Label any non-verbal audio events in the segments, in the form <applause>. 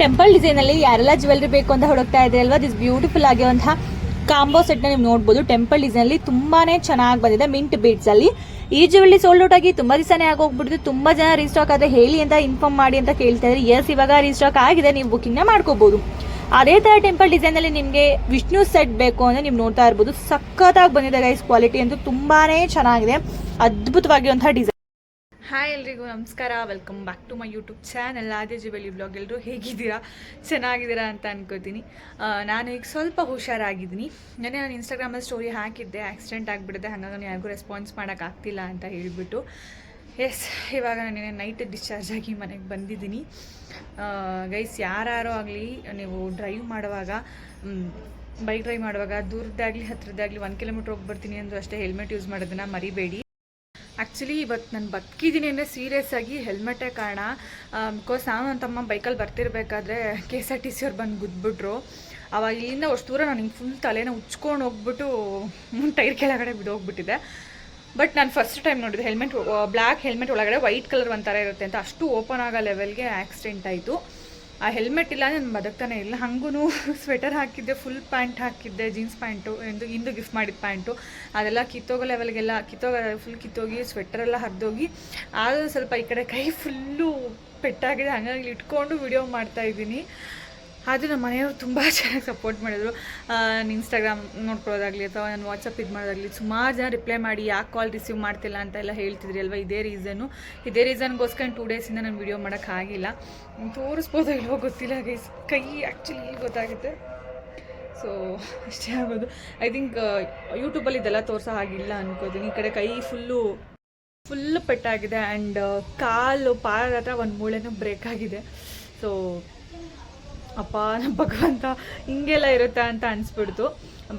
Temple ಡಿಸೈನಲ್ಲಿ ಯಾರೆಲ್ಲ jewellery ಬೇಕು ಅಂತ ಹುಡುಕ್ತಾ ಇದ್ರೆ ಅಲ್ವಾ? ದಿಸ್ ಬ್ಯೂಟಿಫುಲ್ ಆಗಿರುವಂತಹ ಕಾಂಬೋ ಸೆಟ್ನ ನೀವು ನೋಡಬಹುದು ಟೆಂಪಲ್ ಡಿಸೈನ್ ಅಲ್ಲಿ ತುಂಬಾನೇ ಚೆನ್ನಾಗಿ ಬಂದಿದೆ. ಮಿಂಟ್ ಬೀಡ್ಸ್ ಅಲ್ಲಿ. ಈ ಜ್ಯುವೆಲ್ರಿ ಸೋಲ್ಡ್ ಔಟ್ ಆಗಿ ತುಂಬಾ ದಿವಸನೇ ಆಗೋಗ್ಬಿಡ್ತು. ತುಂಬಾ ಜನ ರೀಸ್ಟಾಕ್ ಆದ್ರೆ ಹೇಳಿ ಅಂತ ಇನ್ಫಾರ್ಮ್ ಮಾಡಿ ಅಂತ ಕೇಳ್ತಾ ಇದ್ದಾರೆ ಎಸ್ ಇವಾಗ ರೀಸ್ಟಾಕ್ ಆಗಿದೆ. ನೀವು ಬುಕಿಂಗ್ನ ಮಾಡ್ಕೋಬಹುದು ಅದೇ ತರ ಟೆಂಪಲ್ ಡಿಸೈನ್ ಅಲ್ಲಿ ನಿಮಗೆ ವಿಷ್ಣು ಸೆಟ್ ಬೇಕು ಅಂದ್ರೆ ನೀವು ನೋಡ್ತಾ ಇರ್ಬೋದು. ಸಖತ್ತಾಗಿ ಬಂದಿದೆ ಗೈಸ್ ಕ್ವಾಲಿಟಿ ಅಂತೂ ತುಂಬಾನೇ ಚೆನ್ನಾಗಿದೆ. ಅದ್ಭುತವಾಗಿರುವಂತಹ ಡಿಸೈನ್ ಹಾಯ್ ಎಲ್ರಿಗೂ, ನಮಸ್ಕಾರ. Welcome back to my YouTube channel Aadya jewellery blog ಎಲ್ಲರೂ ಹೇಗಿದ್ದೀರಾ? ಚೆನ್ನಾಗಿದ್ದೀರಾ ಅಂತ ಅನ್ಕೋತೀನಿ. ನಾನು ಈಗ ಸ್ವಲ್ಪ ಹುಷಾರಾಗಿದ್ದೀನಿ. ನಾನೇ ನಾನು ಇನ್ಸ್ಟಾಗ್ರಾಮಲ್ಲಿ ಸ್ಟೋರಿ ಹಾಕಿದ್ದೆ. ಆಕ್ಸಿಡೆಂಟ್ ಆಗಿಬಿಡುತ್ತೆ, ಹಾಗಾಗಿ ನಾನು ಯಾರಿಗೂ ರೆಸ್ಪಾನ್ಸ್ ಮಾಡೋಕ್ಕಾಗ್ತಿಲ್ಲ ಅಂತ ಹೇಳಿಬಿಟ್ಟು. ಎಸ್ ಇವಾಗ ನಾನು ನೈಟ್ ಡಿಸ್ಚಾರ್ಜ್ ಆಗಿ ಮನೆಗೆ ಬಂದಿದ್ದೀನಿ. ಗೈಸ್ ಯಾರು ಆಗಲಿ, ನೀವು ಡ್ರೈವ್ ಮಾಡುವಾಗ ಬೈಕ್ ಡ್ರೈವ್ ಮಾಡುವಾಗ ದೂರದಾಗಲಿ ಹತ್ತಿರದಾಗಲಿ ಒಂದು ಕಿಲೋಮೀಟ್ರ್ ಹೋಗಿ ಬರ್ತೀನಿ ಅಂದರೂ ಅಷ್ಟೇ ಹೆಲ್ಮೆಟ್ ಯೂಸ್ ಮಾಡೋದನ್ನು ಮರಿಬೇಡಿ. ಆ್ಯಕ್ಚುಲಿ ಇವತ್ತು ನಾನು ಬದುಕಿದ್ದೀನಿ ಅಂದರೆ ಸೀರಿಯಸ್ ಆಗಿ ಹೆಲ್ಮೆಟೇ ಕಾರಣ. ಬಿಕಾಸ್ ನಾನು ನನ್ನ ತಮ್ಮ ಬೈಕಲ್ಲಿ ಬರ್ತಿರ್ಬೇಕಾದ್ರೆ K S R T C ಅವ್ರು ಬಂದು ಗುದ್ಬಿಟ್ರು. ಅವಾಗ ಇಲ್ಲಿಂದ ಅಷ್ಟು ದೂರ ನಾನು ಹಿಂಗೆ ಫುಲ್ ತಲೆನ ಉಚ್ಕೊಂಡು ಹೋಗ್ಬಿಟ್ಟು <laughs> ಟೈರ್ ಕೆಳಗಡೆ ಬಿದ್ದೋಗ್ಬಿಟ್ಟಿದೆ ಬಟ್ ನಾನು ಫಸ್ಟ್ ಟೈಮ್ ನೋಡಿದೆ ಹೆಲ್ಮೆಟ್ ಬ್ಲ್ಯಾಕ್ ಹೆಲ್ಮೆಟ್ ಒಳಗಡೆ ವೈಟ್ ಕಲರ್ ಒಂಥರ ಇರುತ್ತೆ ಅಂತ ಅಷ್ಟು ಓಪನ್ ಆಗೋ ಲೆವೆಲ್ಗೆ ಆ್ಯಕ್ಸಿಡೆಂಟ್ ಆಯಿತು. ಆ ಹೆಲ್ಮೆಟ್ ಇಲ್ಲ, ನಾನು ಬದುಕ್ತಾನೆ ಇಲ್ಲ. ಹಂಗೂ ಸ್ವೆಟರ್ <laughs> ಹಾಕಿದ್ದೆ ಫುಲ್ ಪ್ಯಾಂಟ್ ಹಾಕಿದ್ದೆ ಜೀನ್ಸ್ ಪ್ಯಾಂಟು ಎಂದು ಇಂದು ಗಿಫ್ಟ್ ಮಾಡಿದ ಪ್ಯಾಂಟು ಅದೆಲ್ಲ ಕಿತ್ತೋಗೋ ಲೆವೆಲ್ಗೆಲ್ಲ ಕಿತ್ತೋಗ ಫುಲ್ ಕಿತ್ತೋಗಿ ಸ್ವೆಟರ್ ಎಲ್ಲ ಹರಿದೋಗಿ, ಆದರೂ ಸ್ವಲ್ಪ ಈ ಕಡೆ ಕೈ ಫುಲ್ಲು ಪೆಟ್ಟಾಗಿದೆ. ಹಾಗಾಗಿ ಇಟ್ಕೊಂಡು ವಿಡಿಯೋ ಮಾಡ್ತಾ ಇದ್ದೀನಿ. ಅದು ನಮ್ಮ ಮನೆಯವರು ತುಂಬ <laughs> ಚೆನ್ನಾಗಿ ಸಪೋರ್ಟ್ ಮಾಡಿದರು. ನಾನು ಇನ್ಸ್ಟಾಗ್ರಾಮ್ ನೋಡ್ಕೊಳ್ಳೋದಾಗಲಿ ಅಥವಾ ನಾನು ವಾಟ್ಸಪ್ ಇದು ಮಾಡೋದಾಗಲಿ, ಸುಮಾರು ಜನ ರಿಪ್ಲೈ ಮಾಡಿ, ಯಾಕೆ ಕಾಲ್ ರಿಸೀವ್ ಮಾಡ್ತಿಲ್ಲ ಅಂತ ಎಲ್ಲ ಹೇಳ್ತಿದ್ರಿ ಅಲ್ವಾ? ಇದೇ ರೀಸನ್ನು ಇದೇ ರೀಸನ್ಗೋಸ್ಕರ ಟೂ ಡೇಸಿಂದ ನಾನು ವಿಡಿಯೋ ಮಾಡೋಕ್ಕಾಗಿಲ್ಲ ತೋರಿಸ್ಬೋದೋ ಇಲ್ವೋ ಗೊತ್ತಿಲ್ಲ ಗೈಸ್ ಕೈ ಆ್ಯಕ್ಚುಲಿ ಗೊತ್ತಾಗುತ್ತೆ? ಸೊ <laughs> ಅಷ್ಟೇ ಆಗೋದು. ಐ ಥಿಂಕ್ ಯೂಟ್ಯೂಬಲ್ಲಿ ಇದೆಲ್ಲ ತೋರಿಸೋ ಹಾಗಿಲ್ಲ ಅನ್ಕೋತೀನಿ. ಈ ಕಡೆ ಕೈ ಫುಲ್ಲು ಫುಲ್ ಪೆಟ್ಟಾಗಿದೆ ಆ್ಯಂಡ್ ಕಾಲು ಪಾದ ಹತ್ರ ಒಂದು ಮೂಳೆನೂ ಬ್ರೇಕ್ ಆಗಿದೆ. ಸೊ ಅಪ್ಪ, ನಮ್ಮ ಭಗವಂತ ಹಿಂಗೆಲ್ಲ ಇರುತ್ತೆ ಅಂತ ಅನಿಸ್ಬಿಡ್ತು.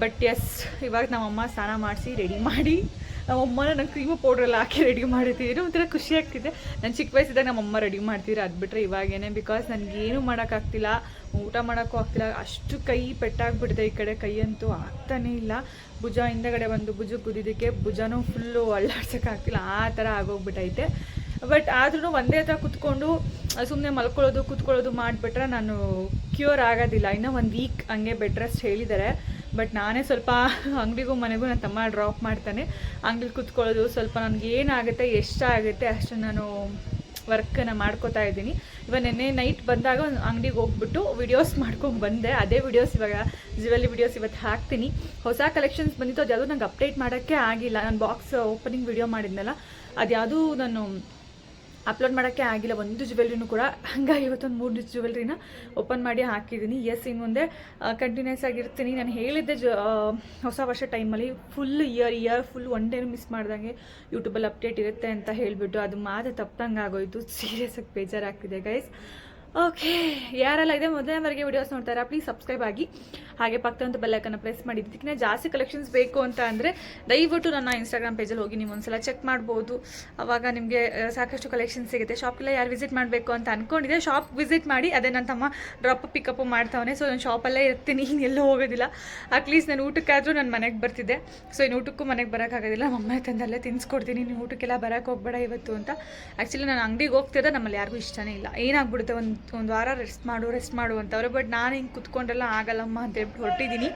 ಬಟ್ ಎಸ್ ಇವಾಗ ನಮ್ಮಮ್ಮ ಸ್ನಾನ ಮಾಡಿಸಿ ರೆಡಿ ಮಾಡಿ, ನಮ್ಮಮ್ಮನ ನಂಗೆ ಕ್ರೀಮು ಪೌಡ್ರೆಲ್ಲ ಹಾಕಿ ರೆಡಿ ಮಾಡಿದ್ದೀರಿ ಒಂಥರ ಖುಷಿ ಆಗ್ತಿದೆ. ನಾನು ಚಿಕ್ಕ ವಯಸ್ಸಿದ್ದಾಗ ನಮ್ಮಮ್ಮ ರೆಡಿ ಮಾಡ್ತೀರಿ ಅದು ಬಿಟ್ಟರೆ ಇವಾಗೇನೆ ಬಿಕಾಸ್ ನನಗೇನು ಮಾಡೋಕ್ಕಾಗ್ತಿಲ್ಲ ಊಟ ಮಾಡೋಕ್ಕೂ ಆಗ್ತಿಲ್ಲ. ಅಷ್ಟು ಕೈ ಪೆಟ್ಟಾಗ್ಬಿಟ್ಟಿದೆ ಈ ಕಡೆ. ಕೈ ಅಂತೂ ಆಗ್ತಾನೇ ಇಲ್ಲ. ಭುಜ ಹಿಂದಗಡೆ ಬಂದು ಭುಜ ಕುದಿದಕ್ಕೆ ಭುಜನೂ ಫುಲ್ಲು ಅಳ್ಳಾಡ್ಸೋಕ್ಕಾಗ್ತಿಲ್ಲ ಆ ಥರ ಆಗೋಗ್ಬಿಟ್ಟೈತೆ ಬಟ್ ಆದ್ರೂ ಒಂದೇ ಹತ್ರ ಕುತ್ಕೊಂಡು ಸುಮ್ಮನೆ ಮಲ್ಕೊಳ್ಳೋದು, ಕುತ್ಕೊಳ್ಳೋದು ಮಾಡಿಬಿಟ್ರೆ ನಾನು ಕ್ಯೂರ್ ಆಗೋದಿಲ್ಲ. ಇನ್ನೂ ಒಂದು ವೀಕ್ ಹಂಗೆ ಬೆಡ್ ರೆಸ್ಟ್ ಹೇಳಿದ್ದಾರೆ. ಬಟ್ ನಾನೇ ಸ್ವಲ್ಪ <laughs> ಅಂಗಡಿಗೂ ಮನೆಗೂ ನನ್ನ ತಮ್ಮ ಡ್ರಾಪ್ ಮಾಡ್ತಾನೆ. ಅಂಗಡಿಲಿ ಕುತ್ಕೊಳ್ಳೋದು, ಸ್ವಲ್ಪ ನನಗೆ ಏನಾಗುತ್ತೆ ಎಷ್ಟಾಗುತ್ತೆ ಅಷ್ಟು ನಾನು ವರ್ಕನ್ನು ಮಾಡ್ಕೋತಾ ಇದ್ದೀನಿ. ಇವಾಗ ನೆನ್ನೆ ನೈಟ್ ಬಂದಾಗ ಅಂಗಡಿಗೆ ಹೋಗ್ಬಿಟ್ಟು ವಿಡಿಯೋಸ್ ಮಾಡ್ಕೊಂಡು ಬಂದೆ. ಅದೇ ವಿಡಿಯೋಸ್ ಇವಾಗ ಜ್ಯುವೆಲ್ರಿ ವಿಡಿಯೋಸ್ ಇವತ್ತು ಹಾಕ್ತೀನಿ. ಹೊಸ ಕಲೆಕ್ಷನ್ಸ್ ಬಂದಿತ್ತು. ಅದು ಯಾವುದೂ ನಂಗೆ ಅಪ್ಡೇಟ್ ಮಾಡೋಕ್ಕೆ ಆಗಿಲ್ಲ. ನಾನು ಬಾಕ್ಸ್ ಓಪನಿಂಗ್ ವಿಡಿಯೋ ಮಾಡಿದ್ನಲ್ಲ ಅದು ಯಾವುದೂ ನಾನು ಅಪ್ಲೋಡ್ ಮಾಡೋಕ್ಕೆ ಆಗಿಲ್ಲ. ಒಂದು ಜ್ಯುವೆಲ್ರಿನೂ ಕೂಡ. ಹಂಗಾಗಿ ಇವತ್ತೊಂದು ಮೂರು ಜ್ಯುವೆಲ್ರಿನ ಓಪನ್ ಮಾಡಿ ಹಾಕಿದ್ದೀನಿ. ಎಸ್ ಇನ್ನು ಮುಂದೆ ಕಂಟಿನ್ಯೂಸ್ ಆಗಿರ್ತೀನಿ ನಾನು ಹೇಳಿದ್ದೆ ಜ ಹೊಸ ವರ್ಷ ಟೈಮಲ್ಲಿ full year year full one ಡೇನು miss ಮಾಡ್ದಂಗೆ ಯೂಟ್ಯೂಬಲ್ಲಿ ಅಪ್ಡೇಟ್ ಇರುತ್ತೆ ಅಂತ ಹೇಳಿಬಿಟ್ಟು. ಅದು ಮಾತ್ರ ತಪ್ಪಂಗೆ ಆಗೋಯಿತು ಸೀರಿಯಸ್ಸಾಗಿ ಬೇಜಾರಾಗ್ತಿದೆ ಗೈಸ್ ಓಕೆ ಯಾರೆಲ್ಲ ಇದೆ ಮೊದಲನೇವರೆಗೆ ವಿಡಿಯೋಸ್ ನೋಡ್ತಾರೆ ಪ್ಲೀಸ್ ಸಬ್ಸ್ಕ್ರೈಬ್ ಆಗಿ. ಹಾಗೆ ಪಕ್ಕದಂತ ಬೆಲ್ಲೈಕನ್ನು ಪ್ರೆಸ್ ಮಾಡಿ. ಇದಕ್ಕಿಂತ ಜಾಸ್ತಿ ಕಲೆಕ್ಷನ್ಸ್ ಬೇಕು ಅಂತ ಅಂದರೆ ದಯವಿಟ್ಟು ನನ್ನ ಇನ್ಸ್ಟಾಗ್ರಾಮ್ ಪೇಜಲ್ಲಿ ಹೋಗಿ, ನೀವು ಒಂದ್ಸಲ ಚೆಕ್ ಮಾಡ್ಬೋದು. ಅವಾಗ ನಿಮಗೆ ಸಾಕಷ್ಟು ಕಲೆಕ್ಷನ್ ಸಿಗುತ್ತೆ. ಶಾಪ್ಗೆಲ್ಲ ಯಾರು ವಿಸಿಟ್ ಮಾಡಬೇಕು ಅಂತ ಅಂದ್ಕೊಂಡಿದ್ದೆ ಶಾಪ್ ವಿಸಿಟ್ ಮಾಡಿ, ಅದೇ ನನ್ನ ತಮ್ಮ ಡ್ರಾಪ್ ಪಿಕಪ್ ಮಾಡ್ತಾವನೆ. ಸೊ ನಾನು ಶಾಪಲ್ಲೇ ಇರ್ತೀನಿ ಎಲ್ಲೂ ಹೋಗೋದಿಲ್ಲ. ಅಟ್ಲೀಸ್ಟ್ ನಾನು ಊಟಕ್ಕಾದರೂ ನಾನು ಮನೆಗೆ ಬರ್ತಿದ್ದೆ. ಸೊ ಇನ್ನು ಊಟಕ್ಕೂ ಮನೆಗೆ ಬರೋಕ್ಕಾಗೋದಿಲ್ಲ ಮಮ್ಮ ತಂದಲ್ಲೇ ತಿನ್ಸ್ಕೊಡ್ತೀನಿ. ನೀನು ಊಟಕ್ಕೆಲ್ಲ ಬರೋಕ್ಕೆ ಹೋಗ್ಬೇಡ ಇವತ್ತು ಅಂತ. ಆ್ಯಕ್ಚುಲಿ ನಾನು ಅಂಗಡಿಗೆ ಹೋಗ್ತಿದ್ದೆ ನಮ್ಮಲ್ಲಿ ಯಾರಿಗೂ ಇಷ್ಟನೇ ಇಲ್ಲ. ಏನಾಗ್ಬಿಡುತ್ತೆ ಒಂದು ಒಂದು ವಾರ ರೆಸ್ಟ್ ಮಾಡು ರೆಸ್ಟ್ ಮಾಡು ಅಂತವ್ರೆ. ಬಟ್ ನಾನು ಹಿಂಗೆ ಕುತ್ಕೊಂಡೆಲ್ಲ ಆಗಲ್ಲಮ್ಮ ಅಂತ ಹೇಳ್ಬಿಟ್ಟು ಹೊರಟಿದ್ದೀನಿ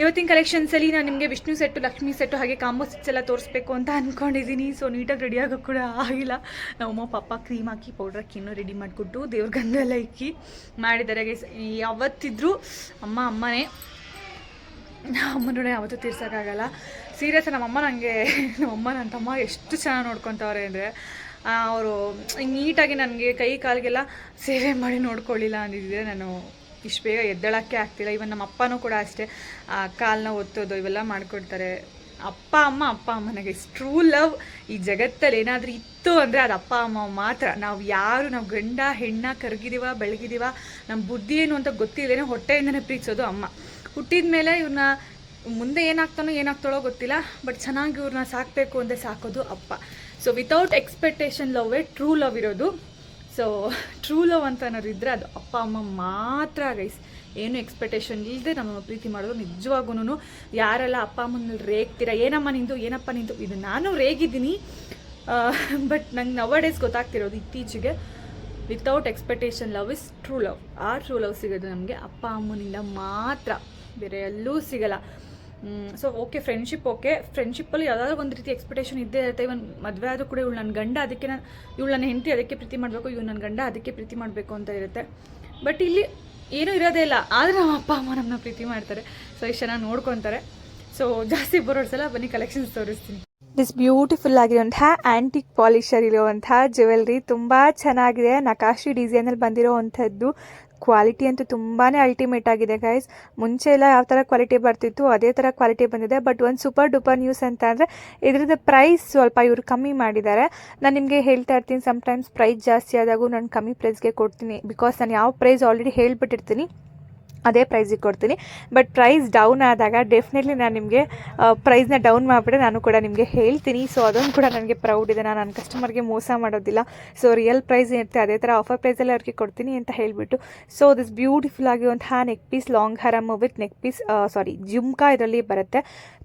ಇವತ್ತಿನ ಕಲೆಕ್ಷನ್ಸಲ್ಲಿ ನಾನು ನಿಮಗೆ ವಿಷ್ಣು ಸೆಟ್ಟು ಲಕ್ಷ್ಮಿ ಸೆಟ್ಟು ಹಾಗೆ ಕಾಂಬೋ ಸೆಟ್ಸ್ ಎಲ್ಲ ತೋರಿಸ್ಬೇಕು ಅಂತ ಅಂದ್ಕೊಂಡಿದ್ದೀನಿ ಸೊ ನೀಟಾಗಿ ರೆಡಿ ಆಗೋಕ್ಕೆ ಕೂಡ ಆಗಿಲ್ಲ. ನಮ್ಮಮ್ಮ ಪಾಪ ಕ್ರೀಮ್ ಹಾಕಿ ಪೌಡರ್ ಹಾಕಿ ಇನ್ನೂ ರೆಡಿ ಮಾಡಿಕೊಟ್ಟು ದೇವ್ರ ಗಂಧ ಎಲ್ಲ ಇಕ್ಕಿ ಮಾಡಿದ್ದಾರೆ. ಯಾವತ್ತಿದ್ರೂ ಅಮ್ಮ ಅಮ್ಮನೇ. ಅಮ್ಮನೂ ಯಾವತ್ತೂ ತೀರ್ಸೋಕ್ಕಾಗಲ್ಲ ಸೀರಿಯಸ್ ನಮ್ಮಮ್ಮ ನನಗೆ ನಮ್ಮಮ್ಮ ನನ್ನ ತಮ್ಮ ಎಷ್ಟು ಚೆನ್ನಾಗಿ ನೋಡ್ಕೊತವ್ರೆ ಅಂದರೆ ಅವರು ನೀಟಾಗಿ ನನಗೆ ಕೈ ಕಾಲಿಗೆಲ್ಲ ಸೇವೆ ಮಾಡಿ ನೋಡ್ಕೊಳ್ಳಿಲ್ಲ ಅಂದಿದ್ದರೆ ನಾನು ಇಷ್ಟು ಬೇಗ ಎದ್ದೇಳೋಕ್ಕೆ ಆಗ್ತಿಲ್ಲ. ಇವನ್ ನಮ್ಮ ಅಪ್ಪನೂ ಕೂಡ ಅಷ್ಟೇ ಆ, ಕಾಲನ್ನ ಒತ್ತೋದು ಇವೆಲ್ಲ ಮಾಡಿಕೊಡ್ತಾರೆ. ಅಪ್ಪ ಅಮ್ಮ ಅಪ್ಪ ಅಮ್ಮನಿಗೆ ಟ್ರೂ ಲವ್ ಈ ಜಗತ್ತಲ್ಲಿ ಏನಾದರೂ ಇತ್ತು ಅಂದರೆ ಅದು ಅಪ್ಪ ಅಮ್ಮ ಮಾತ್ರ. ನಾವು ಯಾರು ನಾವು ಗಂಡ ಹೆಣ್ಣ ಕರಗಿದೀವ ಬೆಳಗಿದೀವ ನಮ್ಮ ಬುದ್ಧಿ ಏನು ಅಂತ ಗೊತ್ತಿಲ್ಲದೇನೆ ಹೊಟ್ಟೆಯಿಂದನೇ ಪ್ರೀತಿಸೋದು ಅಮ್ಮ. ಹುಟ್ಟಿದ ಮೇಲೆ ಇವ್ರನ್ನ ಮುಂದೆ ಏನಾಗ್ತಾನೋ ಏನಾಗ್ತಾಳೋ ಗೊತ್ತಿಲ್ಲ ಬಟ್ ಚೆನ್ನಾಗಿ ಇವ್ರನ್ನ ಸಾಕಬೇಕು ಅಂದರೆ ಸಾಕೋದು ಅಪ್ಪ. ಸೊ ವಿತೌಟ್ ಎಕ್ಸ್ಪೆಕ್ಟೇಷನ್ ಲವ್ವೇ ಟ್ರೂ ಲವ್ ಇರೋದು. ಸೊ ಟ್ರೂ ಲವ್ ಅಂತ ಏನಾದ್ರು ಇದ್ದರೆ ಅದು ಅಪ್ಪ, ಅಮ್ಮ ಮಾತ್ರ ಗೈಸ್ ಏನು ಎಕ್ಸ್ಪೆಕ್ಟೇಷನ್ ಇಲ್ಲದೆ ನಮ್ಮ ಪ್ರೀತಿ ಮಾಡೋದು ನಿಜವಾಗೂ ಯಾರೆಲ್ಲ ಅಪ್ಪ ಅಮ್ಮನಲ್ಲಿ ರೇಗ್ತೀರಾ? ಏನಮ್ಮ ನಿಂದು? ಏನಪ್ಪ ನಿಂದು? ಇದು ನಾನು ರೇಗಿದ್ದೀನಿ. ಬಟ್ ನಂಗೆ ನವ ಡೇಸ್ ಗೊತ್ತಾಗ್ತಿರೋದು ಇತ್ತೀಚೆಗೆ without expectation love is true love ಆ ಟ್ರೂ ಲವ್ ಸಿಗೋದು ನಮಗೆ ಅಪ್ಪ, ಅಮ್ಮನಿಂದ ಮಾತ್ರ. ಬೇರೆ ಎಲ್ಲೂ ಸಿಗಲ್ಲ. ಸೊ ಓಕೆ ಫ್ರೆಂಡ್ಶಿಪ್ ಓಕೆ ಫ್ರೆಂಡ್ಶಿಪ್ಪಲ್ಲಿ ಯಾವುದಾದ್ರೂ ಒಂದು ರೀತಿ ಎಕ್ಸ್ಪೆಕ್ಟೇಷನ್ ಇದ್ದೇ ಇರುತ್ತೆ. ಇವನ್ ಮದುವೆ ಆದರೂ ಕೂಡ ಇವಳು ನನ್ನ ಗಂಡ ಅದಕ್ಕೆ ನಾನು ಇವಳು ನನ್ನ ಹೆಂಡತಿ ಅದಕ್ಕೆ ಪ್ರೀತಿ ಮಾಡಬೇಕು ಇವ್ನು ನನ್ನ ಗಂಡ ಅದಕ್ಕೆ ಪ್ರೀತಿ ಮಾಡಬೇಕು ಅಂತ ಇರುತ್ತೆ. ಬಟ್ ಇಲ್ಲಿ ಏನೂ ಇರೋದೇ ಇಲ್ಲ. ಆದರೆ ನಮ್ಮ ಅಪ್ಪ, ಅಮ್ಮ ನಮ್ಮನ್ನ ಪ್ರೀತಿ ಮಾಡ್ತಾರೆ. ಸೊ ಇಷ್ಟು ಚೆನ್ನಾಗಿ ನೋಡ್ಕೊತಾರೆ. ಸೊ ಜಾಸ್ತಿ ಬರೋಡ್ಸಲ್ಲ ಬನ್ನಿ ಕಲೆಕ್ಷನ್ಸ್ ತೋರಿಸ್ತೀನಿ. ದಿಸ್ ಬ್ಯೂಟಿಫುಲ್ ಆಗಿರುವಂತಹ ಆ್ಯಂಟಿಕ್ ಪಾಲಿಷರ್ ಇರುವಂತಹ ಜ್ಯುವೆಲ್ರಿ ತುಂಬ ಚೆನ್ನಾಗಿದೆ. ನಕಾಶಿ ಡಿಸೈನಲ್ಲಿ ಬಂದಿರೋವಂಥದ್ದು ಕ್ವಾಲಿಟಿ ಅಂತೂ ತುಂಬಾ ಅಲ್ಟಿಮೇಟ್ ಆಗಿದೆ ಗೈಸ್ ಮುಂಚೆ ಎಲ್ಲ ಯಾವ ಥರ ಕ್ವಾಲಿಟಿ ಬರ್ತಿತ್ತು, ಅದೇ ಥರ ಕ್ವಾಲಿಟಿ ಬಂದಿದೆ. ಬಟ್ ಒಂದು ಸೂಪರ್ ಡೂಪರ್ ನ್ಯೂಸ್ ಅಂತ ಅಂದರೆ, ಇದ್ರದ್ದು ಪ್ರೈಸ್ ಸ್ವಲ್ಪ ಇವರು ಕಮ್ಮಿ ಮಾಡಿದ್ದಾರೆ. ನಾನು ನಿಮಗೆ ಹೇಳ್ತಾ ಇರ್ತೀನಿ ಸಮ್ಟೈಮ್ಸ್ ಪ್ರೈಸ್ ಜಾಸ್ತಿ ಆದಾಗೂ ನಾನು ಕಮ್ಮಿ ಪ್ರೈಸ್ಗೆ ಕೊಡ್ತೀನಿ. ಬಿಕಾಸ್ ನಾನು ಯಾವ ಪ್ರೈಸ್ ಆಲ್ರೆಡಿ ಹೇಳ್ಬಿಟ್ಟಿರ್ತೀನಿ. ಅದೇ ಪ್ರೈಸಿಗೆ ಕೊಡ್ತೀನಿ. ಬಟ್ ಪ್ರೈಸ್ ಡೌನ್ ಆದಾಗ ಡೆಫಿನೆಟ್ಲಿ ನಾನು ನಿಮಗೆ ಪ್ರೈಸ್ನ ಡೌನ್ ಮಾಡಿಬಿಟ್ಟು ನಾನು ಕೂಡ ನಿಮಗೆ ಹೇಳ್ತೀನಿ. ಸೊ ಅದೊಂದು ಕೂಡ ನನಗೆ ಪ್ರೌಡ್ ಇದೆ. ನಾನು ನನ್ನ ಕಸ್ಟಮರ್ಗೆ ಮೋಸ ಮಾಡೋದಿಲ್ಲ. ಸೊ ರಿಯಲ್ ಪ್ರೈಸ್ ಇರುತ್ತೆ. ಅದೇ ಥರ ಆಫರ್ ಪ್ರೈಸಲ್ಲಿ ಅವ್ರಿಗೆ ಕೊಡ್ತೀನಿ ಅಂತ ಹೇಳಿಬಿಟ್ಟು. ಸೊ ದಿಸ್ ಬ್ಯೂಟಿಫುಲ್ ಆಗಿರುವಂತಹ neck piece long haram with neck piece sorry jhumka ಇದರಲ್ಲಿ ಬರುತ್ತೆ.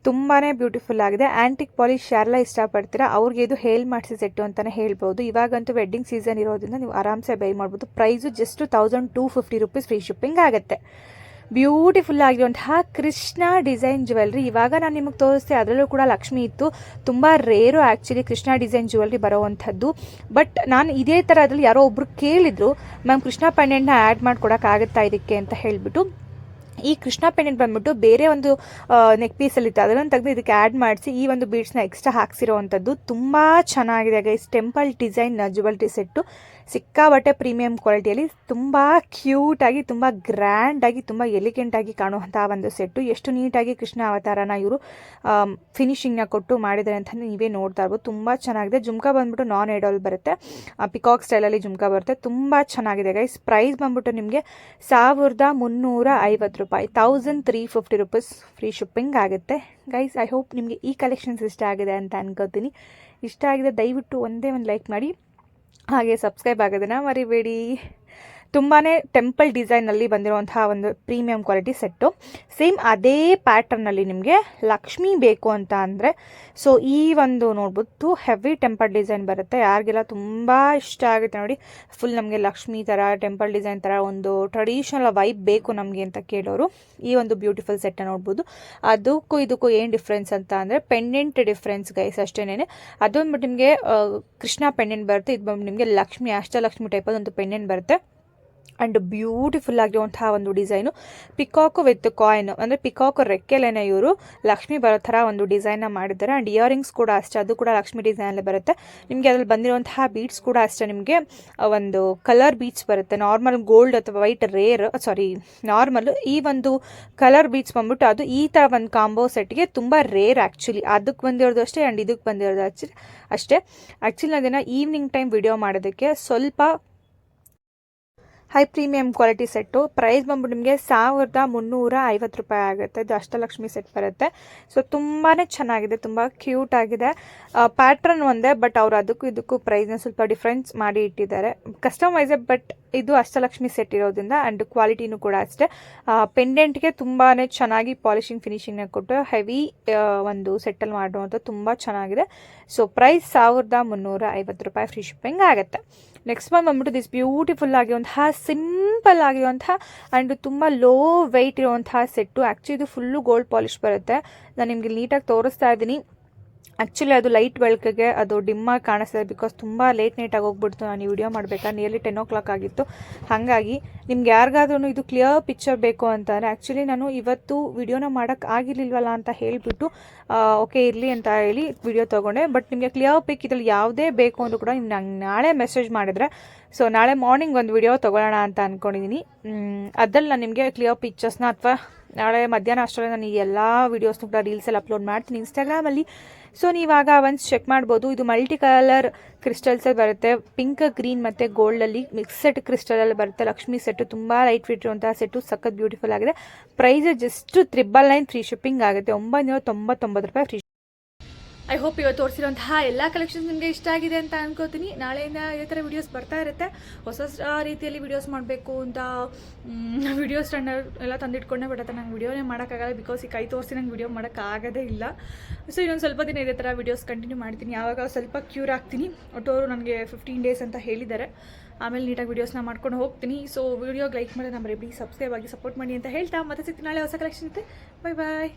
ತುಂಬಾ ಬ್ಯೂಟಿಫುಲ್ ಆಗಿದೆ. ಆ್ಯಂಟಿಕ್ ಪಾಲಿಶ್ ಯಾರೆಲ್ಲ ಇಷ್ಟಪಡ್ತೀರಾ? ಅವ್ರಿಗೆ ಇದು ಹೇಲ್ ಮಾಡಿಸಿ ಸೆಟ್ಟು ಅಂತಲೇ ಹೇಳ್ಬೋದು. ಇವಾಗಂತೂ ವೆಡ್ಡಿಂಗ್ ಸೀಸನ್ ಇರೋದ್ರಿಂದ ನೀವು ಆರಾಮ್ಸೆ ಬೈ ಮಾಡ್ಬೋದು. Price just thousand two fifty rupees free shipping ಆಗುತ್ತೆ. ಬ್ಯೂಟಿಫುಲ್ ಆಗಿರುವಂತಹ ಕೃಷ್ಣ ಡಿಸೈನ್ ಜ್ಯುವೆಲ್ರಿ ಇವಾಗ ನಾನು ನಿಮಗೆ ತೋರಿಸ್ತೆ ಅದರಲ್ಲೂ ಕೂಡ ಲಕ್ಷ್ಮಿ ಇತ್ತು. ತುಂಬ rare actually Krishna design jewellery ಬರೋವಂಥದ್ದು. But ನಾನು ಇದೇ ಥರದಲ್ಲಿ ಯಾರೋ ಒಬ್ರು ಕೇಳಿದ್ರು, ಮ್ಯಾಮ್, ಕೃಷ್ಣ ಪೆಂಡೆಂಟ್ನ ಆ್ಯಡ್ ಮಾಡ್ಕೊಡೋಕ್ಕಾಗುತ್ತಾ ಇದಕ್ಕೆ? ಅಂತ ಹೇಳಿಬಿಟ್ಟು. ಈ ಕೃಷ್ಣ ಪೆಂಡೆಂಟ್ ಬಂದ್ಬಿಟ್ಟು ಬೇರೆ ಒಂದು ನೆಕ್ ಪೀಸಲ್ಲಿತ್ತು ಅದನ್ನು ತೆಗೆದು ಇದಕ್ಕೆ ಆ್ಯಡ್ ಮಾಡಿಸಿ, ಈ ಒಂದು ಬೀಡ್ಸ್ನ ಎಕ್ಸ್ಟ್ರಾ ಹಾಕ್ಸಿರೋವಂಥದ್ದು. ತುಂಬ ಚೆನ್ನಾಗಿದೆ guys temple design jewellery set ಸಿಕ್ಕಾಬಟ್ಟೆ ಪ್ರೀಮಿಯಂ ಕ್ವಾಲಿಟಿಯಲ್ಲಿ ತುಂಬ ಕ್ಯೂಟಾಗಿ ತುಂಬ ಗ್ರ್ಯಾಂಡಾಗಿ ತುಂಬ ಎಲಿಗೆಂಟಾಗಿ ಕಾಣುವಂಥ ಒಂದು ಸೆಟ್ಟು ಎಷ್ಟು ನೀಟಾಗಿ ಕೃಷ್ಣ ಅವತಾರನ ಇವರು ಫಿನಿಷಿಂಗ್ನ ಕೊಟ್ಟು ಮಾಡಿದ್ದಾರೆ ಅಂತ ನೀವೇ ನೋಡ್ತಾ ಇರ್ಬೋದು. ತುಂಬ ಚೆನ್ನಾಗಿದೆ. ಜುಮ್ಕಾ ಬಂದ್ಬಿಟ್ಟು ನಾನ್ ಎಡೋಲ್ ಬರುತ್ತೆ ಪಿಕಾಕ್ ಸ್ಟೈಲಲ್ಲಿ ಜುಮ್ಕಾ ಬರುತ್ತೆ. ತುಂಬ ಚೆನ್ನಾಗಿದೆ ಗೈಸ್ ಪ್ರೈಸ್ ಬಂದ್ಬಿಟ್ಟು ನಿಮಗೆ ಸಾವಿರದ ಮುನ್ನೂರ ಐವತ್ತು ರೂಪಾಯಿ. Thousand three fifty rupees free shipping ಆಗುತ್ತೆ. ಗೈಸ್ ಐ ಹೋಪ್ ನಿಮಗೆ ಈ ಕಲೆಕ್ಷನ್ಸ್ ಇಷ್ಟ ಆಗಿದೆ ಅಂತ ಅನ್ಕೋತೀನಿ. ಇಷ್ಟ ಆಗಿದೆ ದಯವಿಟ್ಟು ಒಂದೇ ಒಂದು ಲೈಕ್ ಮಾಡಿ. ಹಾಗೆ ಸಬ್ಸ್ಕ್ರೈಬ್ ಆಗೋದನ್ನು ಮರಿಬೇಡಿ. ತುಂಬಾ ಟೆಂಪಲ್ ಡಿಸೈನಲ್ಲಿ ಬಂದಿರುವಂತಹ ಒಂದು ಪ್ರೀಮಿಯಂ ಕ್ವಾಲಿಟಿ ಸೆಟ್ಟು ಸೇಮ್ ಅದೇ ಪ್ಯಾಟರ್ನಲ್ಲಿ ನಿಮಗೆ ಲಕ್ಷ್ಮಿ ಬೇಕು ಅಂತ ಅಂದರೆ ಸೊ ಈ ಒಂದು ನೋಡ್ಬಿಟ್ಟು ಹೆವಿ ಟೆಂಪಲ್ ಡಿಸೈನ್ ಬರುತ್ತೆ. ಯಾರಿಗೆಲ್ಲ ತುಂಬ ಇಷ್ಟ ಆಗುತ್ತೆ ನೋಡಿ ಫುಲ್ ನಮಗೆ ಲಕ್ಷ್ಮಿ ಥರ ಟೆಂಪಲ್ ಡಿಸೈನ್ ಥರ ಒಂದು ಟ್ರೆಡಿಷನಲ್ ವೈಬ್ ಬೇಕು ನಮಗೆ ಅಂತ ಕೇಳೋರು, ಈ ಒಂದು ಬ್ಯೂಟಿಫುಲ್ ಸೆಟ್ನ ನೋಡ್ಬೋದು. ಅದಕ್ಕೂ ಇದಕ್ಕೂ ಏನು ಡಿಫ್ರೆನ್ಸ್ ಅಂತ ಅಂದರೆ ಪೆಂಡೆಂಟ್ ಡಿಫ್ರೆನ್ಸ್ ಗೈಸ್ ಅಷ್ಟೇನೆ ಅದೊಂದು ನಿಮಗೆ ಕೃಷ್ಣ ಪೆಂಡೆಂಟ್ ಬರುತ್ತೆ ಇದು ನಿಮಗೆ ಲಕ್ಷ್ಮಿ, ಅಷ್ಟಲಕ್ಷ್ಮಿ ಟೈಪಲ್ಲಿ ಒಂದು ಪೆಂಡೆಂಟ್ ಬರುತ್ತೆ. ಆ್ಯಂಡ್ ಬ್ಯೂಟಿಫುಲ್ ಆಗಿರುವಂತಹ ಒಂದು ಡಿಸೈನು ಪಿಕಾಕು ವಿತ್ ಕಾಯಿನ್ ಅಂದರೆ ಪಿಕಾಕು ರೆಕ್ಕೆಲೇನೆ ಇವರು ಲಕ್ಷ್ಮಿ ಬರೋ ಥರ ಒಂದು ಡಿಸೈನ್ನ ಮಾಡಿದ್ದಾರೆ. ಆ್ಯಂಡ್ ಇಯರಿಂಗ್ಸ್ ಕೂಡ ಅಷ್ಟೇ, ಅದು ಕೂಡ ಲಕ್ಷ್ಮಿ ಡಿಸೈನಲ್ಲಿ ಬರುತ್ತೆ. ನಿಮಗೆ ಅದ್ರಲ್ಲಿ ಬಂದಿರುವಂತಹ ಬೀಟ್ಸ್ ಕೂಡ ಅಷ್ಟೇ, ನಿಮಗೆ ಒಂದು ಕಲರ್ ಬೀಡ್ಸ್ ಬರುತ್ತೆ. ನಾರ್ಮಲ್ ಗೋಲ್ಡ್ ಅಥವಾ ವೈಟ್ ರೇರ್ ಸಾರಿ ನಾರ್ಮಲ್ ಈ ಒಂದು ಕಲರ್ ಬೀಡ್ಸ್ ಬಂದ್ಬಿಟ್ಟು ಅದು ಈ ಥರ ಒಂದು ಕಾಂಬೋ ಸೆಟ್ಗೆ ತುಂಬ ರೇರ್ ಆ್ಯಕ್ಚುಲಿ ಅದಕ್ಕೆ ಬಂದಿರೋದು ಅಷ್ಟೇ ಆ್ಯಂಡ್ ಇದಕ್ಕೆ ಬಂದಿರೋದು ಆ್ಯಕ್ಚುಲಿ ಅಷ್ಟೇ. ಆ್ಯಕ್ಚುಲಿ ಅದನ್ನು ಈವ್ನಿಂಗ್ ಟೈಮ್ ವಿಡಿಯೋ ಮಾಡೋದಕ್ಕೆ ಸ್ವಲ್ಪ high premium quality set price ಬಂದ್ಬಿಟ್ಟು ನಿಮಗೆ ಸಾವಿರದ ಮುನ್ನೂರ ಐವತ್ತು ರೂಪಾಯಿ ಆಗುತ್ತೆ. ಇದು ಅಷ್ಟಲಕ್ಷ್ಮಿ ಸೆಟ್ ಬರುತ್ತೆ. ಸೊ ತುಂಬಾ ಚೆನ್ನಾಗಿದೆ. ತುಂಬ ಕ್ಯೂಟ್ ಆಗಿದೆ. ಪ್ಯಾಟ್ರನ್ ಒಂದೇ ಬಟ್ ಅವರು ಅದಕ್ಕೂ ಇದಕ್ಕೂ ಪ್ರೈಸ್ನ ಸ್ವಲ್ಪ ಡಿಫ್ರೆನ್ಸ್ ಮಾಡಿ ಇಟ್ಟಿದ್ದಾರೆ. ಕಸ್ಟಮೈಸೇ ಬಟ್ ಇದು ಅಷ್ಟಲಕ್ಷ್ಮಿ ಸೆಟ್ ಇರೋದ್ರಿಂದ ಆ್ಯಂಡ್ ಕ್ವಾಲಿಟಿನೂ ಕೂಡ ಅಷ್ಟೇ. ಪೆಂಡೆಂಟ್ಗೆ ತುಂಬಾ ಚೆನ್ನಾಗಿ ಪಾಲಿಶಿಂಗ್ ಫಿನಿಷಿಂಗ್ನ ಕೊಟ್ಟು ಹೆವಿ ಒಂದು ಸೆಟ್ಟಲ್ಲಿ ಮಾಡುವಂಥ ತುಂಬ ಚೆನ್ನಾಗಿದೆ. ಸೊ ಪ್ರೈಸ್ ಸಾವಿರದ ಮುನ್ನೂರ ಐವತ್ತು ರೂಪಾಯಿ ಫ್ರೀ ಶಿಪ್ಪಿಂಗ್ ಆಗುತ್ತೆ. ನೆಕ್ಸ್ಟ್ ಬಂದು ಬಂದ್ಬಿಟ್ಟು ದಿಸ್ ಬ್ಯೂಟಿಫುಲ್ ಆಗಿರುವಂತಹ ಸಿಂಪಲ್ ಆಗಿರುವಂತಹ ಆ್ಯಂಡ್ ತುಂಬ ಲೋ ವೆಯ್ಟ್ ಇರುವಂತಹ ಸೆಟ್ಟು ಆ್ಯಕ್ಚುಲಿ ಇದು ಫುಲ್ಲು ಗೋಲ್ಡ್ ಪಾಲಿಶ್ ಬರುತ್ತೆ. ನಾನು ನಿಮಗೆ ನೀಟಾಗಿ ತೋರಿಸ್ತಾ ಇದ್ದೀನಿ. ಆ್ಯಕ್ಚುಲಿ ಅದು ಲೈಟ್ ಬೆಳಕಿಗೆ ಅದು ಡಿಮ್ಮಾಗಿ ಕಾಣಿಸ್ತಿದೆ ಬಿಕಾಸ್ ತುಂಬ ಲೇಟ್ ನೈಟಾಗಿ ಹೋಗ್ಬಿಡ್ತು. ನಾನು ಈ ವಿಡಿಯೋ ಮಾಡಬೇಕಾ? ನಿಯರ್ಲಿ ಟೆನ್ ಓ ಕ್ಲಾಕ್ ಆಗಿತ್ತು. ಹಾಗಾಗಿ ನಿಮ್ಗೆ ಯಾರಿಗಾದ್ರೂ ಇದು ಕ್ಲಿಯರ್ ಪಿಕ್ಚರ್ ಬೇಕು ಅಂತಂದರೆ ಆ್ಯಕ್ಚುಲಿ ನಾನು ಇವತ್ತು ವಿಡಿಯೋನ ಮಾಡೋಕ್ಕೆ ಆಗಿರಲಿಲ್ವಲ್ಲ ಅಂತ ಹೇಳಿಬಿಟ್ಟು ಓಕೆ ಇರಲಿ ಅಂತ ಹೇಳಿ ವಿಡಿಯೋ ತೊಗೊಂಡೆ. ಬಟ್ ನಿಮಗೆ ಕ್ಲಿಯರ್ ಪಿಕ್ ಇದ್ರಲ್ಲಿ ಯಾವುದೇ ಬೇಕು ಅಂದರೂ ಕೂಡ ನೀವು ನಂಗೆ ನಾಳೆ ಮೆಸೇಜ್ ಮಾಡಿದ್ರೆ ಸೊ ನಾಳೆ ಮಾರ್ನಿಂಗ್ ಒಂದು ವಿಡಿಯೋ ತೊಗೊಳ್ಳೋಣ ಅಂತ ಅಂದ್ಕೊಂಡಿದ್ದೀನಿ ಅದ್ರಲ್ಲಿ ನಾನು ನಿಮಗೆ ಕ್ಲಿಯರ್ ಪಿಕ್ಚರ್ಸ್ನ ಅಥವಾ ನಾಳೆ ಮಧ್ಯಾಹ್ನ ಅಷ್ಟರಲ್ಲಿ ನಾನು ಈ ಎಲ್ಲ ವೀಡಿಯೋಸ್ನ ಕೂಡ ರೀಲ್ಸಲ್ಲಿ ಅಪ್ಲೋಡ್ ಮಾಡ್ತೀನಿ ಇನ್ಸ್ಟಾಗ್ರಾಮಲ್ಲಿ ಸೊ ನೀವಾಗ ಒನ್ಸ್ ಚೆಕ್ ಮಾಡ್ಬೋದು. ಇದು ಮಲ್ಟಿ ಕಲರ್ ಕ್ರಿಸ್ಟಲ್ಸಲ್ಲಿ ಬರುತ್ತೆ. ಪಿಂಕ್ ಗ್ರೀನ್ ಮತ್ತು ಗೋಲ್ಡಲ್ಲಿ ಮಿಕ್ಸೆಡ್ ಕ್ರಿಸ್ಟಲಲ್ಲಿ ಬರುತ್ತೆ. ಲಕ್ಷ್ಮಿ ಸೆಟ್ಟು ತುಂಬ ಲೈಟ್ ವೀಟ್ ಇರುವಂತಹ ಸೆಟ್ಟು ಸಖತ್ ಬ್ಯೂಟಿಫುಲ್ ಆಗಿದೆ. Price just triple nine free shipping ಆಗುತ್ತೆ. ಒಂಬೈನೂರ ತೊಂಬತ್ತೊಂಬತ್ತು ರೂಪಾಯಿ ಫ್ರೀ ಐ ಹೋಪ್ ಇವತ್ತು ತೋರಿಸಿರುವಂತಹ ಎಲ್ಲ ಕಲೆಕ್ಷನ್ಸ್ ನಿಮಗೆ ಇಷ್ಟ ಆಗಿದೆ ಅಂತ ಅನ್ಕೋತೀನಿ. ನಾಳೆಯಿಂದ ಇದೇ ಥರ ವೀಡಿಯೋಸ್ ಬರ್ತಾ ಇರುತ್ತೆ. ಹೊಸ ಹೊಸ ರೀತಿಯಲ್ಲಿ ವೀಡಿಯೋಸ್ ಮಾಡಬೇಕು ಅಂತ ವೀಡಿಯೋ ಸ್ಟ್ಯಾಂಡರ್ಡ್ ಎಲ್ಲ ತಂದಿಟ್ಕೊಂಡೆ ಬಟ್ ಅದು ನಂಗೆ ವೀಡಿಯೋನೇ ಮಾಡೋಕ್ಕಾಗಲ್ಲ ಬಿಕಾಸ್ ಈ ಕೈ ತೋರಿಸಿ ನಂಗೆ ವೀಡಿಯೋ ಮಾಡೋಕ್ಕಾಗೋದೇ ಇಲ್ಲ. ಸೊ ಇನ್ನೊಂದು ಸ್ವಲ್ಪ ದಿನ ಇದೇ ಥರ ವೀಡಿಯೋಸ್ ಕಂಟಿನ್ಯೂ ಮಾಡ್ತೀನಿ. ಯಾವಾಗ ಸ್ವಲ್ಪ ಕ್ಯೂರ್ ಆಗ್ತೀನಿ. ಒಟ್ಟವರು ನನಗೆ ಫಿಫ್ಟೀನ್ ಡೇಸ್ ಅಂತ ಹೇಳಿದ್ದಾರೆ. ಆಮೇಲೆ ನೀಟಾಗಿ ವೀಡಿಯೋಸ್ನ ಮಾಡ್ಕೊಂಡು ಹೋಗ್ತೀನಿ. ಸೊ ವೀಡಿಯೋಗೆ ಲೈಕ್ ಮಾಡಿ ನಮ್ಮ ರೆಬಿ ಸಬ್ಸ್ಕ್ರೈಬ್ ಆಗಿ ಸಪೋರ್ಟ್ ಮಾಡಿ ಅಂತ ಹೇಳ್ತಾ. ಮತ್ತೆ ಸಿಗ್ತೀನಿ ನಾಳೆ ಹೊಸ ಕಲೆಕ್ಷನ್ ಇರುತ್ತೆ ಬೈ ಬಾಯ್